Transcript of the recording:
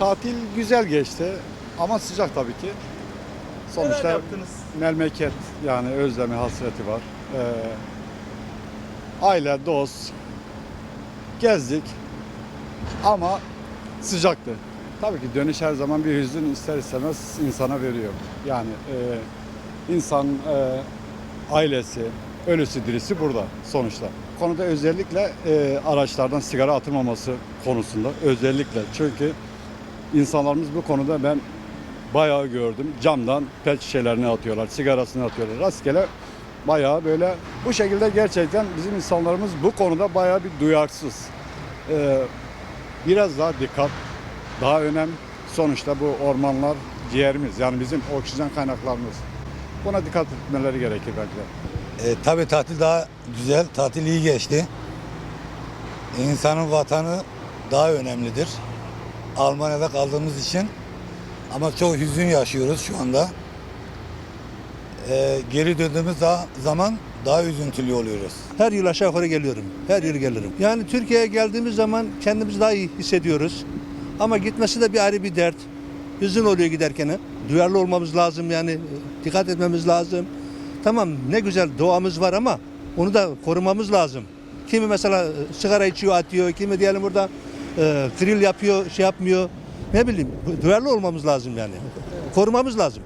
Tatil güzel geçti ama sıcak tabii ki. Neler Sonuçta yaptınız? memleket yani özlemi, hasreti var. Ee, aile, dost, gezdik ama sıcaktı. Tabii ki dönüş her zaman bir hüzün ister istemez insana veriyor. Yani e, insan e, ailesi, ölüsü dirisi burada sonuçta. Konuda özellikle e, araçlardan sigara atılmaması konusunda özellikle çünkü insanlarımız bu konuda ben bayağı gördüm. Camdan pet şişelerini atıyorlar, sigarasını atıyorlar. Rastgele bayağı böyle bu şekilde gerçekten bizim insanlarımız bu konuda bayağı bir duyarsız. Ee, biraz daha dikkat, daha önem. Sonuçta bu ormanlar ciğerimiz yani bizim oksijen kaynaklarımız. Buna dikkat etmeleri gerekir bence. E, tabii tatil daha güzel, tatil iyi geçti. İnsanın vatanı daha önemlidir. Almanya'da kaldığımız için ama çok hüzün yaşıyoruz şu anda. E, geri döndüğümüz zaman daha üzüntülü oluyoruz. Her yıl aşağı yukarı geliyorum. Her yıl gelirim. Yani Türkiye'ye geldiğimiz zaman kendimizi daha iyi hissediyoruz. Ama gitmesi de bir ayrı bir dert. Hüzün oluyor giderken. Duyarlı olmamız lazım yani. Dikkat etmemiz lazım. Tamam ne güzel doğamız var ama onu da korumamız lazım. Kimi mesela e, sigara içiyor atıyor. Kimi diyelim burada e, grill yapıyor şey yapmıyor. Ne bileyim duyarlı olmamız lazım yani. Korumamız lazım.